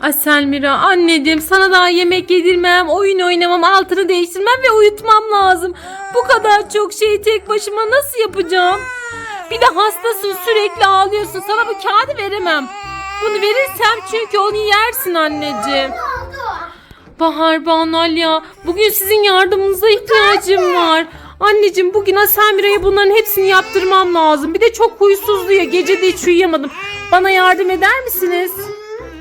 Ay Selmira anneciğim sana daha yemek yedirmem, oyun oynamam, altını değiştirmem ve uyutmam lazım. Bu kadar çok şeyi tek başıma nasıl yapacağım? Bir de hastasın sürekli ağlıyorsun. Sana bu kağıdı veremem. Bunu verirsem çünkü onu yersin anneciğim. Bahar Banal ya bugün sizin yardımınıza ihtiyacım var. Anneciğim bugün Asamira'ya bunların hepsini yaptırmam lazım. Bir de çok huysuzdu ya gece de hiç uyuyamadım. Bana yardım eder misiniz?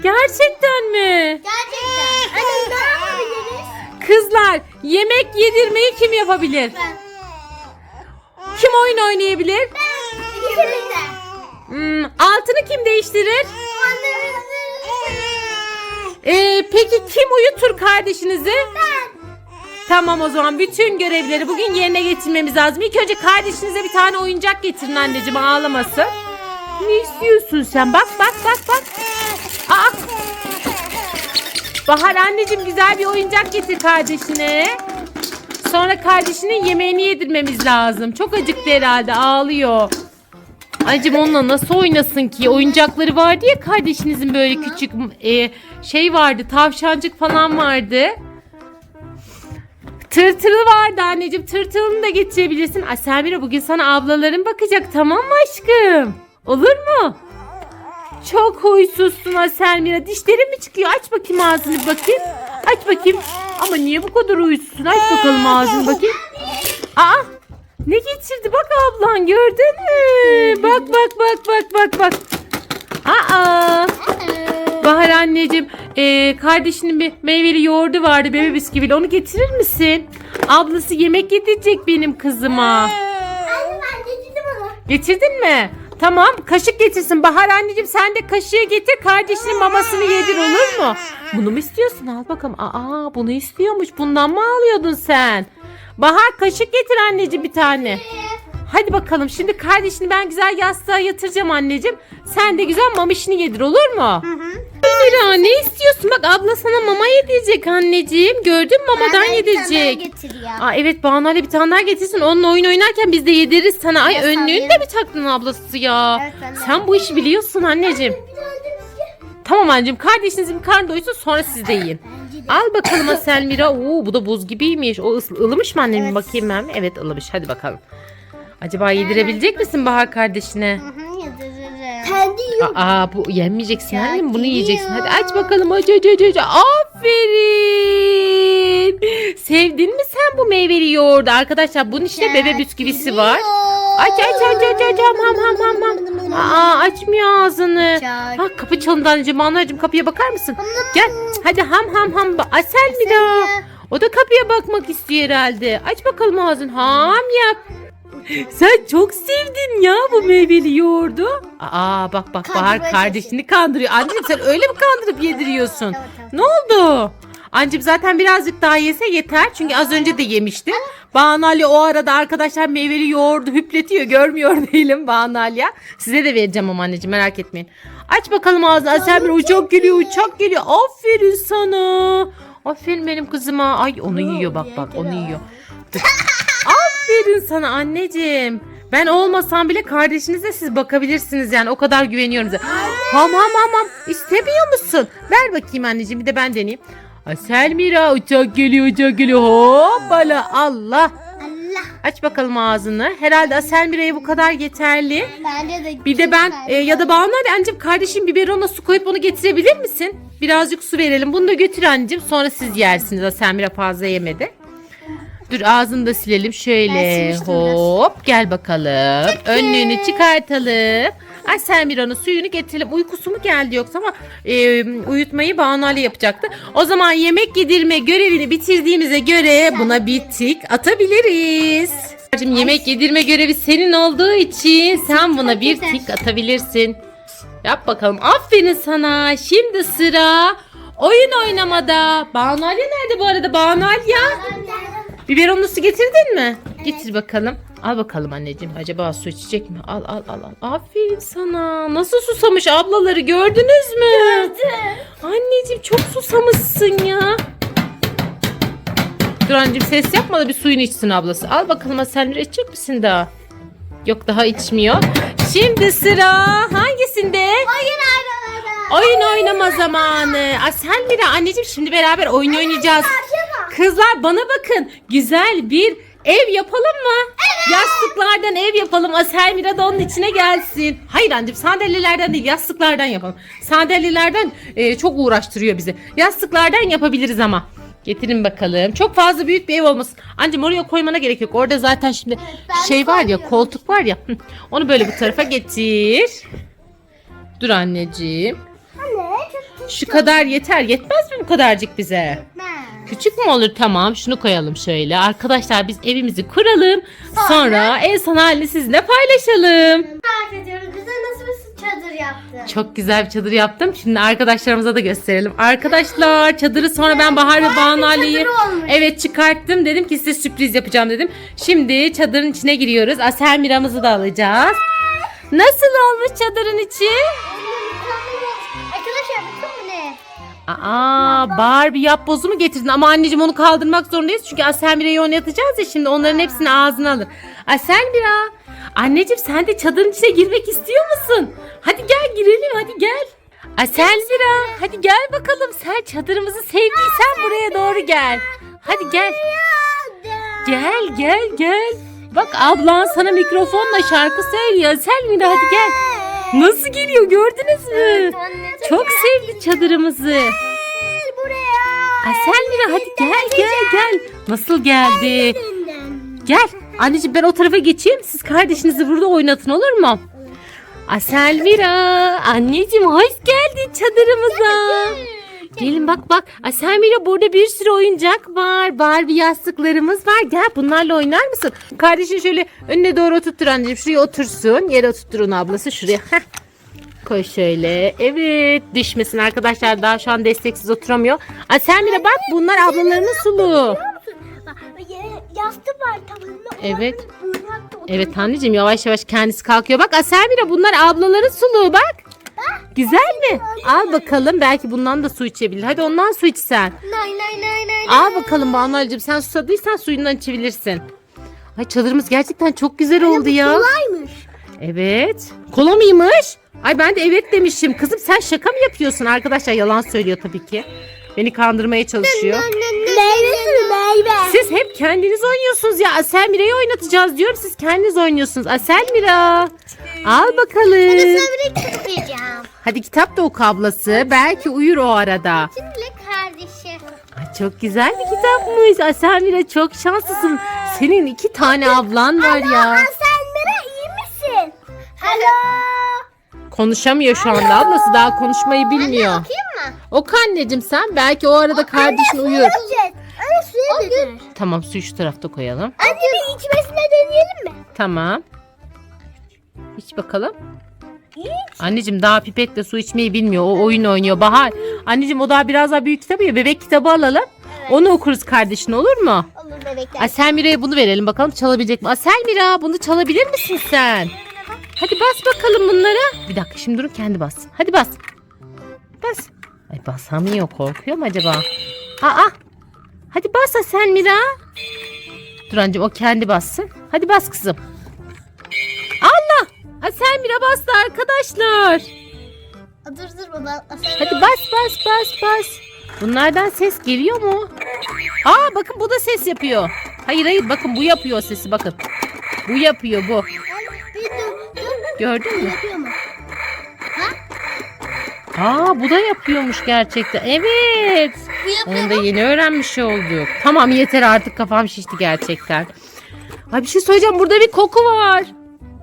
Gerçekten mi? Gerçekten. Anne ne yapabiliriz? Kızlar yemek yedirmeyi kim yapabilir? Ben. Kim oyun oynayabilir? İkimiz de. Hmm, altını kim değiştirir? Anne. Ee, peki kim uyutur kardeşinizi? Ben. Tamam o zaman bütün görevleri bugün yerine getirmemiz lazım. İlk önce kardeşinize bir tane oyuncak getirin anneciğim ağlamasın. Ne istiyorsun sen? Bak bak bak bak. Aa. Bahar anneciğim güzel bir oyuncak getir kardeşine. Sonra kardeşinin yemeğini yedirmemiz lazım. Çok acıktı herhalde ağlıyor. Anneciğim onunla nasıl oynasın ki? Oyuncakları vardı ya kardeşinizin böyle küçük e, şey vardı. Tavşancık falan vardı. Tırtılı vardı anneciğim. Tırtılını da getirebilirsin. Ay Selmira bugün sana ablaların bakacak tamam mı aşkım? Olur mu? Çok huysuzsun ha Selmira. Dişlerin mi çıkıyor? Aç bakayım ağzını bakayım. Aç bakayım. Ama niye bu kadar huysuzsun? Aç bakalım ağzını bakayım. Aa! Ne getirdi? Bak ablan gördün mü? Bak bak bak bak bak bak. Aa! Bahar anneciğim, eee, kardeşinin bir meyveli yoğurdu vardı bebe bisküvili. Onu getirir misin? Ablası yemek getirecek benim kızıma. Anne ben getirdim onu. Getirdin mi? Tamam, kaşık getirsin. Bahar anneciğim sen de kaşığı getir. Kardeşinin mamasını yedir olur mu? Bunu mu istiyorsun? Al bakalım. Aa, bunu istiyormuş. Bundan mı alıyordun sen? Bahar kaşık getir anneciğim bir tane. Hadi bakalım şimdi kardeşini ben güzel yastığa yatıracağım anneciğim. Sen de güzel mamışını yedir olur mu? Mira ne istiyorsun? Bak abla sana mama yedirecek anneciğim. Gördün mü mamadan yedirecek. Getir ya. Aa evet Banu bir tane daha getirsin. Onunla oyun oynarken biz de yediririz sana. Ay Evet, önlüğünü de mi taktın ablası ya? Evet, Sen bu işi biliyorsun anneciğim. Tamam anneciğim kardeşinizin karnı doysun sonra siz de yiyin. Al bakalım Aselmira. Oo bu da buz gibiymiş. O ılımış mı annem? Evet. Bakayım ben. Evet ılımış. Hadi bakalım. Acaba yedirebilecek misin Bahar kardeşine? Hı hı yediririm. Kendi yiyor. Aa bu yenmeyeceksin Ya, annem. Bunu yiyeceksin. Hadi aç bakalım. Aç aç aç aç. Aferin. Sevdin mi sen bu meyveli yoğurdu? Arkadaşlar bunun içinde bebe bisküvisi var. Aç aç aç aç aç ham ham ham ham ham. Aa açmıyor ağzını. Çak. Ha kapı çalındı anneciğim. Anacığım kapıya bakar mısın? Gel. Hadi ham ham ham. Ba- Asel mi daha? O da kapıya bakmak istiyor herhalde. Aç bakalım ağzını. Ham yap. Sen çok sevdin ya bu meyveli yoğurdu. Aa bak bak Bahar Kandırmaya kardeşini kandırıyor. Anneciğim sen öyle mi kandırıp yediriyorsun? Tamam, tamam. Ne oldu? Anneciğim zaten birazcık daha yese yeter. Çünkü az önce de yemişti. Banu Ali o arada arkadaşlar meyveli yoğurdu hüpletiyor. Görmüyor değilim Banu Ali'ye. Size de vereceğim ama anneciğim merak etmeyin. Aç bakalım ağzını. Asel bir uçak geliyor uçak geliyor. Aferin sana. Aferin benim kızıma. Ay onu yiyor bak bak onu yiyor. Aferin sana anneciğim. Ben olmasam bile kardeşinize siz bakabilirsiniz yani o kadar güveniyorum size. Ham ham ham ham. İstemiyor musun? Ver bakayım anneciğim bir de ben deneyeyim. Ay Selmira uçak geliyor uçak geliyor. Hoppala Allah. Allah. Aç bakalım ağzını. Herhalde Aselmira'ya bu kadar yeterli. Bence de. Bir de ben e, ya da Banu Ali anneciğim kardeşim biberona su koyup onu getirebilir misin? Birazcık su verelim. Bunu da götür anneciğim. Sonra siz yersiniz. Aselmira fazla yemedi. Dur ağzını da silelim Ben şöyle. biraz. Hop gel bakalım. Önlüğünü çıkartalım. Ay Selmira'nın suyunu getirelim. Uykusu mu geldi yoksa ama e, uyutmayı Banu Ali yapacaktı. O zaman yemek yedirme görevini bitirdiğimize göre buna bir tik atabiliriz. Şimdi yemek yedirme görevi senin olduğu için sen buna bir tik atabilirsin. Yap bakalım. Aferin sana. Şimdi sıra oyun oynamada. Banu Ali nerede bu arada? Banu Ali ya. Biberonlu su getirdin mi? Getir bakalım. Al bakalım anneciğim. Acaba su içecek mi? Al al al. al. Aferin sana. Nasıl susamış ablaları gördünüz mü? Anneciğim çok susamışsın ya. Dur anneciğim ses yapma da bir suyunu içsin ablası. Al bakalım sen bir içecek misin daha? Yok daha içmiyor. Şimdi sıra hangisinde? Oyun arabaları. Oyun oynama zamanı. Asel Mira anneciğim şimdi beraber oyun oynayacağız. Kızlar bana bakın. Güzel bir ev yapalım mı? Yastıklardan ev yapalım. Asel Mira da onun içine gelsin. Hayır anneciğim sandalyelerden değil yastıklardan yapalım. Sandalyelerden e, çok uğraştırıyor bizi. Yastıklardan yapabiliriz ama. Getirin bakalım. Çok fazla büyük bir ev olmasın. Anneciğim oraya koymana gerek yok. Orada zaten şimdi Ben şey var ya koltuk var ya. Onu böyle bu tarafa getir. Dur anneciğim. Şu kadar yeter. Yetmez mi bu kadarcık bize? güzel. Küçük mü olur? Tamam. Şunu koyalım şöyle. Arkadaşlar biz evimizi kuralım. Sonra en son halini sizinle paylaşalım. Merak ediyoruz. Bize nasıl bir çadır yaptı? Çok güzel bir çadır yaptım. Şimdi arkadaşlarımıza da gösterelim. Arkadaşlar çadırı sonra ben Bahar ve Banu Ali'yi çadır olmuş. evet çıkarttım. Dedim ki size sürpriz yapacağım dedim. Şimdi çadırın içine giriyoruz. Asel Mira'mızı da alacağız. Nasıl olmuş çadırın içi? Aa, Barbie yapbozu mu getirdin? Ama anneciğim onu kaldırmak zorundayız. Çünkü Asel Mira'yı oynatacağız ya şimdi onların hepsini ağzına alır. Asel Mira, anneciğim sen de çadırın içine girmek istiyor musun? Hadi gel girelim hadi gel. Asel Mira, hadi gel bakalım. Sen çadırımızı sevdiysen buraya doğru gel. Hadi gel. Gel gel gel. Bak ablan sana mikrofonla şarkı söylüyor. Asel Mira hadi gel. Nasıl geliyor gördünüz mü? Çok sevdi çadırımızı. Gel buraya. Asel Mira hadi gel gel gel. Nasıl geldi? Gel. Anneciğim ben o tarafa geçeyim. Siz kardeşinizi burada oynatın olur mu? Asel Mira. Anneciğim hoş geldin çadırımıza. Gelin bak bak. Asel Mira burada bir sürü oyuncak var. Barbie yastıklarımız var. Gel bunlarla oynar mısın? Kardeşin şöyle önüne doğru oturtur anneciğim. Şuraya otursun. Yere oturtur onu ablası. Şuraya. Heh. Koy şöyle. Evet. Düşmesin arkadaşlar. Daha şu an desteksiz oturamıyor. Asel Mira bak bunlar ablalarının sulu. Yastık var tavanında. Evet. Evet anneciğim yavaş yavaş kendisi kalkıyor. Bak Aselmira bunlar ablaların suluğu bak. Güzel mi? Al bakalım belki bundan da su içebilir. Hadi ondan su iç sen. Nay nay nay nay. Al bakalım Banu'cum sen susadıysan suyundan içebilirsin. Ay çadırımız gerçekten çok güzel oldu ya. Kolaymış. Evet. Kola mıymış? Ay ben de evet demişim. Kızım sen şaka mı yapıyorsun? Arkadaşlar yalan söylüyor tabii ki. Beni kandırmaya çalışıyor. Meyve suyu meyve. Siz hep kendiniz oynuyorsunuz ya. Asel Mira'yı oynatacağız diyorum. Siz kendiniz oynuyorsunuz. Asel Mira. Al bakalım. Sabri tutmayacağım. Hadi kitap da oku ablası. Belki uyur o arada. Şimdi kardeşi. Ay çok güzel bir kitapmış. Asel Mira çok şanslısın. Senin iki tane ablan var ya. sen Mira iyi misin? Alo. Konuşamıyor şu anda. Ablası daha konuşmayı bilmiyor. Okuyayım mı? Oku anneciğim sen. Belki o arada kardeşin uyur. Anne suya dökülür. Tamam suyu şu tarafta koyalım. Anne bir içmesine deneyelim mi? Tamam. İç bakalım. Anneciğim daha pipetle su içmeyi bilmiyor. O oyun oynuyor. Bahar. Anneciğim o daha biraz daha büyük kitabı ya. Bebek kitabı alalım. Onu okuruz kardeşine olur mu? Olur bebekler. Asel Mira'ya bunu verelim bakalım çalabilecek mi? Asel Mira bunu çalabilir misin sen? Hadi bas bakalım bunlara. Bir dakika şimdi durun kendi bas. Hadi bas. Bas. Ay basamıyor korkuyor mu acaba? Aa. Hadi bas Asel Mira. Dur anneciğim o kendi bassın. Hadi bas kızım. Allah. Asel Mira bastı arkadaşlar. Dur dur baba. Hadi bas bas bas bas. Bunlardan ses geliyor mu? Aa bakın bu da ses yapıyor. Hayır hayır bakın bu yapıyor sesi bakın. Bu yapıyor bu. Bir dur. Dur. Gördün mü? Yapıyor mu? Aa bu da yapıyormuş gerçekten. Evet. Bu yapıyor Onu da yeni öğrenmiş olduk. Tamam yeter artık kafam şişti gerçekten. Ay bir şey söyleyeceğim burada bir koku var.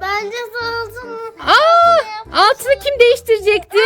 Bence sağolsun. Aa altını kim değiştirecekti?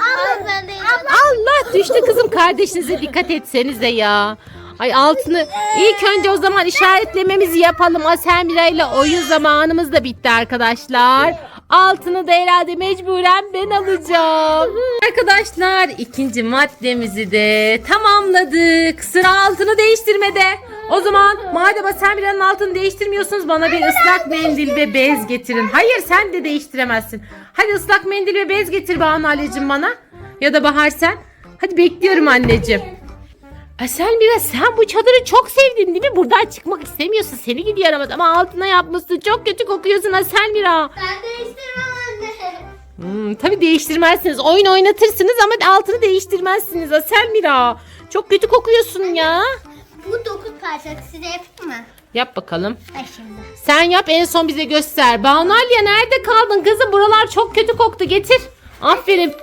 Abla ben de Allah düştü kızım kardeşinize dikkat etsenize ya. Ay altını ilk önce o zaman işaretlememizi yapalım. Asemira ile oyun zamanımız da bitti arkadaşlar. Altını da herhalde mecburen ben alacağım. Arkadaşlar ikinci maddemizi de tamamladık. Sıra altını değiştirmede. O zaman madem Asemira'nın altını değiştirmiyorsunuz bana bir ıslak mendil ve bez getirin. Hayır sen de değiştiremezsin. Hadi ıslak mendil ve bez getir Banu Ali'cim bana. Ya da Bahar sen. Hadi bekliyorum anneciğim. Asel Mira sen bu çadırı çok sevdin değil mi? Buradan çıkmak istemiyorsun. Seni gibi yaramaz ama altına yapmışsın. Çok kötü kokuyorsun Asel Mira. Ben değiştirmem anne. Hmm, tabii değiştirmezsiniz. Oyun oynatırsınız ama altını değiştirmezsiniz. Asel Mira. Çok kötü kokuyorsun ya. Bu dokuz parça size yapayım mı? Yap bakalım. Bak şimdi. Sen yap en son bize göster. Banalya nerede kaldın kızım? Buralar çok kötü koktu. Getir. Aferin.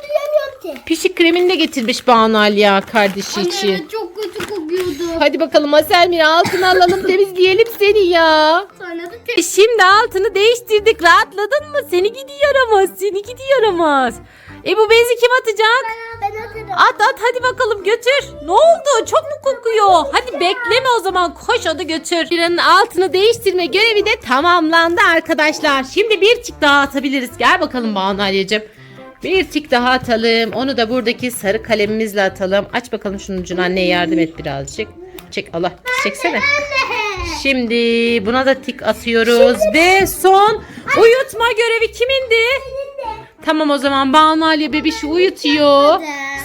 Ki. Pişik kremini de getirmiş Banalya kardeşi için. Anne çok kötü kokuyordu. Hadi bakalım Asel Mira altını alalım temizleyelim seni ya. Sonra da E Şimdi altını değiştirdik. Rahatladın mı? Seni gidi yaramaz. Seni gidi yaramaz. E bu bezi kim atacak? ben atarım. At at hadi bakalım götür. Ne oldu? Çok mu kokuyor? Hadi bekleme o zaman. Koş onu götür. Biranın altını değiştirme görevi de tamamlandı arkadaşlar. Şimdi bir tik daha atabiliriz. Gel bakalım Banu Alyacığım. Bir tik daha atalım. Onu da buradaki sarı kalemimizle atalım. Aç bakalım şunun ucunu anneye yardım et birazcık. Çek Allah çeksene. Şimdi buna da tik atıyoruz ve son uyutma görevi kimindi? Tamam o zaman Banu Ali bebişi uyutuyor.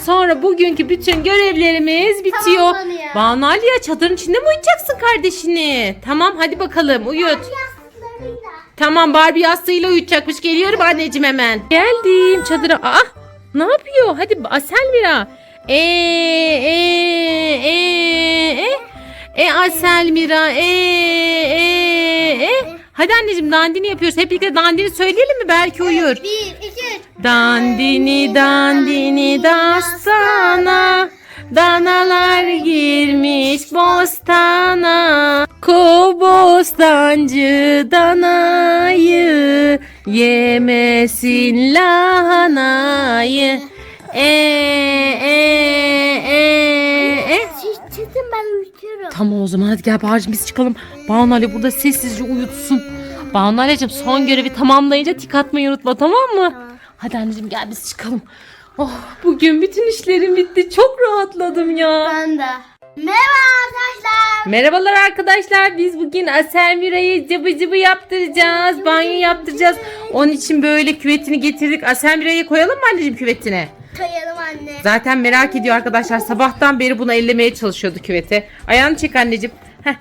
Sonra bugünkü bütün görevlerimiz bitiyor. Banu Ali ya çadırın içinde mi uyutacaksın kardeşini? Tamam hadi bakalım uyut. Tamam Barbie yastığıyla uyutacakmış. Geliyorum anneciğim hemen. Geldim çadıra. Aa ne yapıyor? Hadi Asel Mira. E e e e e Asel Mira e e e. Hadi anneciğim dandini yapıyoruz. Hep birlikte dandini söyleyelim mi? Belki uyur. Bir, iki, üç. Dandini dandini dastana Danalar girmiş bostana Kobostancı danayı Yemesin lahanayı E e e e çıkın ben uyutuyorum. Tamam o zaman hadi gel Bahar'cığım biz çıkalım. Banu Ali burada sessizce uyutsun. Banu Ali'cim son görevi tamamlayınca tik atmayı unutma tamam mı? Tamam. Hadi anneciğim gel biz çıkalım. Oh bugün bütün işlerim bitti. Çok rahatladım ya. Ben de. Merhaba arkadaşlar. Merhabalar arkadaşlar. Biz bugün Aselmira'yı cıbı cıbı yaptıracağız. Banyo yaptıracağız. Onun için böyle küvetini getirdik. Aselmira'yı koyalım mı anneciğim küvetine? Koyalım anne. Zaten merak ediyor arkadaşlar. Sabahtan beri bunu ellemeye çalışıyordu küvete. Ayağını çek anneciğim. Heh.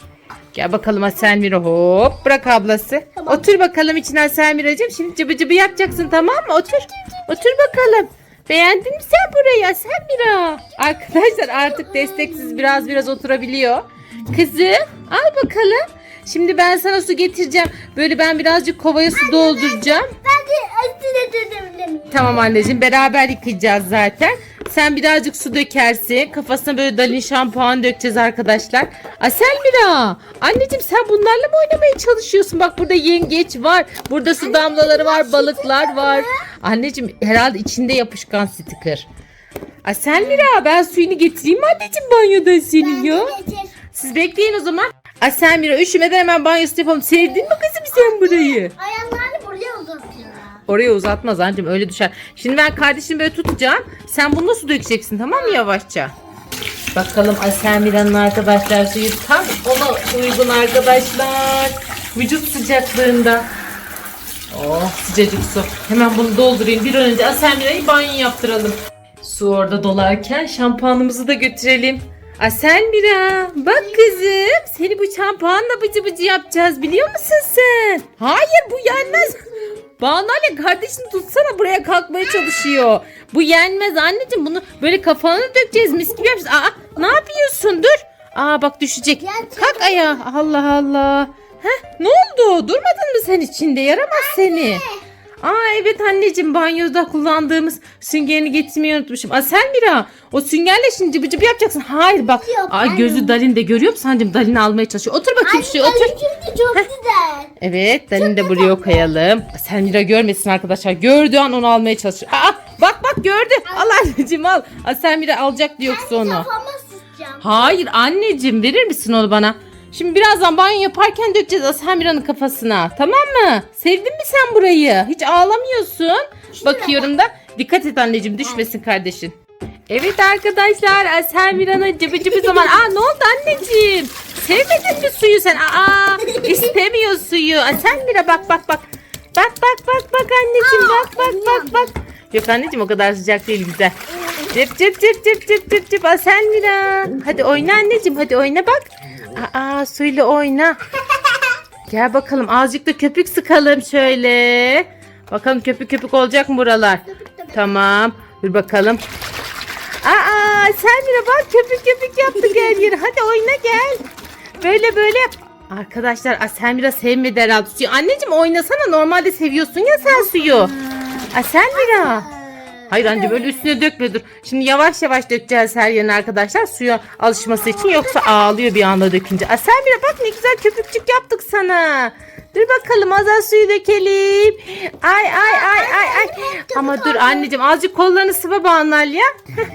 Gel bakalım Aselmira hop. Bırak ablası. Tamam. Otur bakalım içine Aselmira'cığım. Şimdi cıbı cıbı yapacaksın tamam mı? Otur. Otur bakalım. Beğendin mi sen burayı Aselmira? Arkadaşlar artık desteksiz biraz biraz oturabiliyor. Kızım al bakalım. Şimdi ben sana su getireceğim. Böyle ben birazcık kovaya su dolduracağım. Ben de üstüne dönebilir miyim? Tamam anneciğim beraber yıkayacağız zaten. Sen birazcık su dökersin. Kafasına böyle dalin şampuan dökeceğiz arkadaşlar. Asel Mira. Anneciğim sen bunlarla mı oynamaya çalışıyorsun? Bak burada yengeç var. Burada su damlaları var. Balıklar var. Anneciğim herhalde içinde yapışkan sticker. Asel Mira ben suyunu getireyim mi anneciğim banyodan senin ya? Siz bekleyin o zaman. Asel Mira üşümeden hemen banyosu yapalım. Sevdin mi kızım sen burayı? Ayaklarını buraya uzatıyorlar. Oraya uzatmaz anneciğim öyle düşer. Şimdi ben kardeşimi böyle tutacağım. Sen bunu nasıl dökeceksin tamam mı yavaşça? Bakalım Aselmira'nın arkadaşlar suyu tam ona uygun arkadaşlar. Vücut sıcaklığında. Oh sıcacık su. Hemen bunu doldurayım. Bir an önce Aselmira'yı banyo yaptıralım. Su orada dolarken şampuanımızı da götürelim. Aselmira bak kızım seni bu şampuanla bıcı bıcı yapacağız biliyor musun sen? Hayır bu yenmez. Banu Ali kardeşini tutsana buraya kalkmaya çalışıyor. Bu yenmez anneciğim bunu böyle kafana dökeceğiz mis gibi yapacağız. Aa ne yapıyorsun dur. Aa bak düşecek. Kalk ayağa Allah Allah. Heh, ne oldu? Durmadın mı sen içinde? Yaramaz seni. Aa evet anneciğim banyoda kullandığımız süngerini getirmeyi unutmuşum. Asel Mira o süngerle şimdi cıbı cıbı yapacaksın. Hayır bak. Yok, Aa, gözü Dalin de görüyor musun anneciğim? Dalin almaya çalışıyor. Otur bakayım şuraya otur. Şimdi çok güzel. Evet Dalin de buraya koyalım. Selmira görmesin arkadaşlar. Gördüğü an onu almaya çalışıyor. Aa bak bak gördü. Al anneciğim al. Aa, Selmira alacak diyor yoksa onu. Kafama sıçacağım. Hayır anneciğim verir misin onu bana? Şimdi birazdan banyo yaparken dökeceğiz Asamira'nın kafasına. Tamam mı? Sevdin mi sen burayı? Hiç ağlamıyorsun. Bakıyorum da. Dikkat et anneciğim düşmesin kardeşin. Evet arkadaşlar Asamira'nın cıbı cıbı zaman. Aa ne oldu anneciğim? Sevmedin mi suyu sen? Aa istemiyor suyu. Asamira bak bak bak. Bak bak bak bak anneciğim bak bak bak bak. Yok anneciğim o kadar sıcak değil güzel. Cıp cıp cıp cıp cıp cıp cıp Aselmira. Hadi oyna anneciğim hadi oyna bak. Aa suyla oyna. Gel bakalım azıcık da köpük sıkalım şöyle. Bakalım köpük köpük olacak mı buralar? Tamam. Dur bakalım. Aa Selmira bak köpük köpük yaptık her yeri. Hadi oyna gel. Böyle böyle yap. Arkadaşlar aa, Selmira sevmedi herhalde suyu. Anneciğim oynasana normalde seviyorsun ya sen suyu. Aa, Selmira. Hayır anne böyle üstüne dökme dur. Şimdi yavaş yavaş dökeceğiz her yerine arkadaşlar suya alışması için yoksa ağlıyor bir anda dökünce. Aa, Selmira bak ne güzel köpükçük yaptık sana. Dur bakalım az az suyu dökelim. Ay ay ay ay ay. Ama dur anneciğim azıcık kollarını sıva bağlar ya.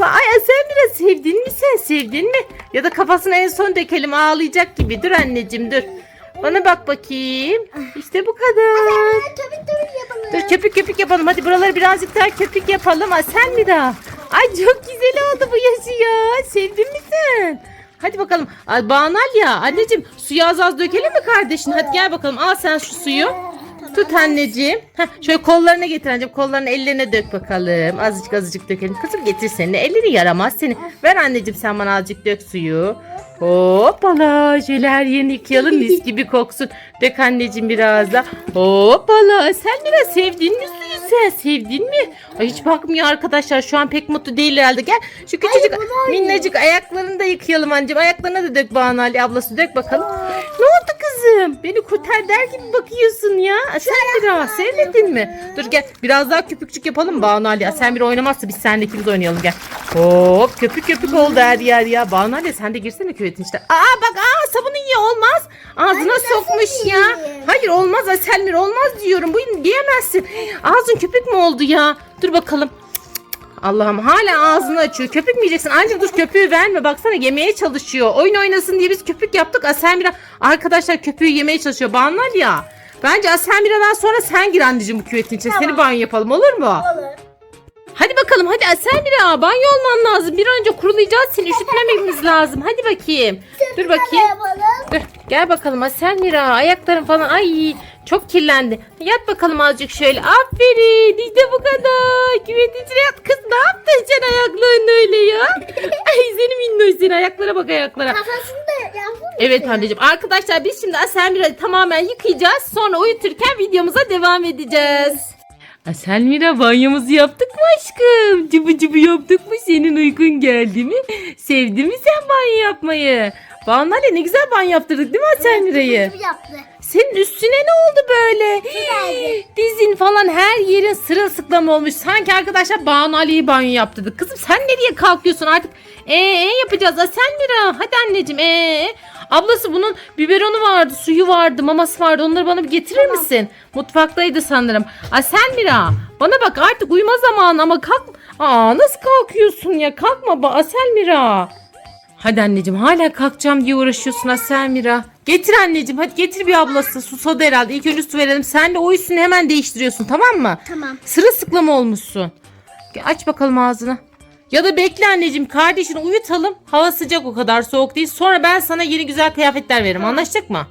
Ay Selmira sevdin mi sen sevdin mi? Ya da kafasını en son dökelim ağlayacak gibi. Dur anneciğim dur. Bana bak bakayım. İşte bu kadar. Tabii tabii yapalım. Dur köpük köpük yapalım. Hadi buraları birazcık daha köpük yapalım. Ay sen mi daha? Ay çok güzel oldu bu yaşı ya. Sevdin mi sen? Hadi bakalım. Ay Banal ya. Anneciğim suyu az az dökelim mi kardeşin? Hadi gel bakalım. Al sen şu suyu. Tut anneciğim. Heh, şöyle kollarına getir anneciğim. Kollarını ellerine dök bakalım. Azıcık azıcık dökelim. Kızım getir seninle. Elleri yaramaz seni. Ver anneciğim sen bana azıcık dök suyu. Hoppala. Şöyle her yerini yıkayalım. Mis gibi koksun. Dök anneciğim biraz da. Hoppala. Sen biraz sevdin mi suyu sen? Sevdin mi? Ay hiç bakmıyor arkadaşlar. Şu an pek mutlu değil herhalde. Gel şu küçücük minnacık ayaklarını da yıkayalım anneciğim. Ayaklarına da dök Banu Ali ablası. Dök bakalım. Ne oldu kızım? Beni kurtar der gibi bakıyorsun ya. Sen biraz sevmedin mi? Dur gel biraz daha köpükçük yapalım Banu Ali. Sen bir oynamazsa biz seninle ikimiz oynayalım gel. Hop köpük köpük oldu her yer ya. Banu Ali sen de girsene küvetin işte. Aa bak aa sabunun iyi olmaz. Ağzına sokmuş ya. Hayır olmaz Aselmir olmaz diyorum. Bu yiyemezsin. Ağzın köpük mü oldu ya? Dur bakalım. Allah'ım hala ağzını açıyor. Köpük mü yiyeceksin? Ancak dur köpüğü verme. Baksana yemeye çalışıyor. Oyun oynasın diye biz köpük yaptık. Aselmira arkadaşlar köpüğü yemeye çalışıyor. Banlar ya. Bence Aselmira'dan sonra sen gir anneciğim bu küvetin içine. Seni banyo yapalım olur mu? Olur. Hadi bakalım hadi Aselmira banyo olman lazım. Bir an önce kurulayacağız seni üşütmememiz lazım. Hadi bakayım. Dur bakayım. Dur gel bakalım Aselmira ayakların falan ay çok kirlendi. Yat bakalım azıcık şöyle aferin işte bu kadar. Küvetin içine yat kız ne yaptın sen ayaklarını öyle ya? Ay seni minnoş seni ayaklara bak ayaklara. Kafasını da yapalım. Evet anneciğim arkadaşlar biz şimdi Aselmira'yı tamamen yıkayacağız. Sonra uyuturken videomuza devam edeceğiz. Aselmira banyomuzu yaptık mı aşkım? Cıbı cıbı yaptık mı? Senin uykun geldi mi? Sevdin mi sen banyo yapmayı? Banale ne güzel banyo yaptırdık değil mi Aselmira'yı? Gibi yaptı. Senin üstüne ne oldu böyle? geldi. Dizin falan her yerin sırılsıklam olmuş. Sanki arkadaşlar Banu Ali'yi banyo yaptırdık. Kızım sen nereye kalkıyorsun artık? Ee, ee yapacağız Aselmira. Hadi anneciğim ee. Ablası bunun biberonu vardı, suyu vardı, maması vardı. Onları bana bir getirir misin? Mutfaktaydı sanırım. Aselmira bana bak artık uyuma zamanı ama kalk. Aa nasıl kalkıyorsun ya? Kalkma ba Aselmira. Hadi anneciğim hala kalkacağım diye uğraşıyorsun Aselmira. Getir anneciğim hadi getir bir ablası. Susadı herhalde. İlk önce su verelim. Sen de o üstünü hemen değiştiriyorsun tamam mı? Tamam. Sırılsıklam olmuşsun. Aç bakalım ağzını. Ya da bekle anneciğim kardeşini uyutalım. Hava sıcak o kadar soğuk değil. Sonra ben sana yeni güzel kıyafetler veririm. Anlaştık mı?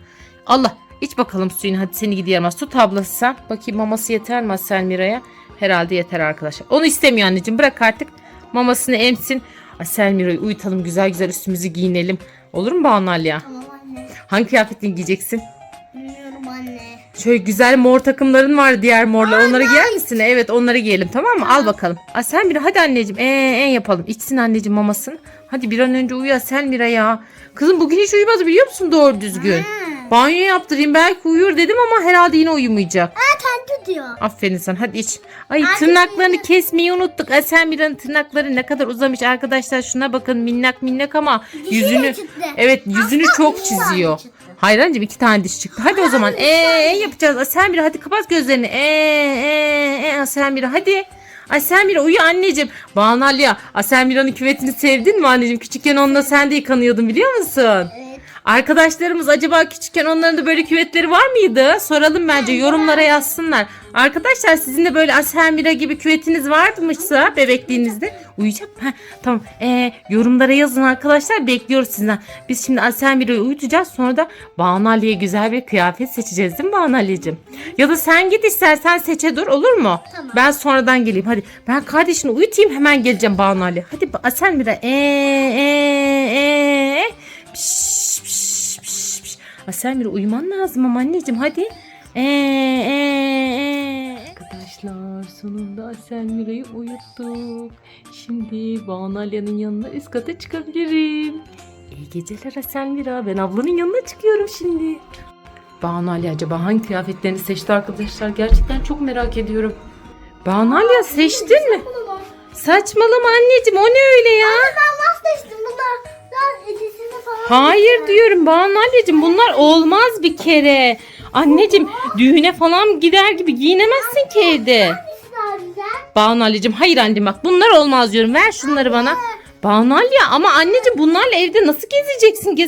Allah iç bakalım suyunu hadi seni gidiyemez. Tut ablası sen. Bakayım maması yeter mi Selmira'ya? Herhalde yeter arkadaşlar. Onu istemiyor anneciğim bırak artık. Mamasını emsin. Selmira'yı uyutalım güzel güzel üstümüzü giyinelim. Olur mu Banal ya? Tamam anne. Hangi kıyafetini giyeceksin? Bilmiyorum anne. Şöyle güzel mor takımların var diğer morlar. Onları giyer misin? Evet onları giyelim tamam mı? Al bakalım. Aa, Selmira hadi anneciğim. Ee, ee yapalım. İçsin anneciğim mamasını. Hadi bir an önce uyu Selmira ya. Kızım bugün hiç uyumaz biliyor musun doğru düzgün? Banyo yaptırayım belki uyur dedim ama herhalde yine uyumayacak. Aa kendi diyor. Aferin sen hadi iç. Ay Hadi tırnaklarını kesmeyi unuttuk. Ay Selmira'nın tırnakları ne kadar uzamış arkadaşlar. Şuna bakın minnak minnak ama yüzünü çıktı. evet yüzünü Aslında çok tane çiziyor. çıktı. Hayır anneciğim iki tane diş çıktı. Hadi o zaman ee yapacağız. Ay Selmira hadi kapat gözlerini. Ee ee ee hadi. Ay Selmira uyu anneciğim. Banalya. Ay Selmira'nın küvetini sevdin mi anneciğim? Küçükken onunla sen de yıkanıyordun biliyor musun? Evet. Arkadaşlarımız acaba küçükken onların da böyle küvetleri var mıydı? Soralım bence yorumlara yazsınlar. Arkadaşlar sizin de böyle Aselmira gibi küvetiniz varmışsa bebekliğinizde uyuyacak. Heh, tamam ee, yorumlara yazın arkadaşlar bekliyoruz sizden. Biz şimdi Aselmira'yı uyutacağız sonra da Banu Ali'ye güzel bir kıyafet seçeceğiz değil mi Banu Ali'cim? Ya da sen git istersen seçe dur olur mu? Tamam. Ben sonradan geleyim hadi. Ben kardeşini uyutayım hemen geleceğim Banu Ali. Hadi Aselmira ee ee ee. Piş, piş, piş, piş. Ay Selmira uyuman lazım ama anneciğim hadi. Ee, ee, ee. arkadaşlar sonunda Aselmira'yı uyuttuk. Şimdi Banalya'nın yanına üst kata çıkabilirim. İyi geceler Aselmira. Ben ablanın yanına çıkıyorum şimdi. Banalya acaba hangi kıyafetlerini seçti arkadaşlar? Gerçekten çok merak ediyorum. Banalya seçtin mi? Saçmalama anneciğim o ne öyle ya? Ben vazgeçtim bunlar. Hayır diyorum Banu anneciğim bunlar olmaz bir kere. Anneciğim düğüne falan gider gibi giyinemezsin ki evde. Banu anneciğim hayır anneciğim bak bunlar olmaz diyorum ver şunları bana. Banu Alya ama anneciğim bunlarla evde nasıl gezeceksin? Gez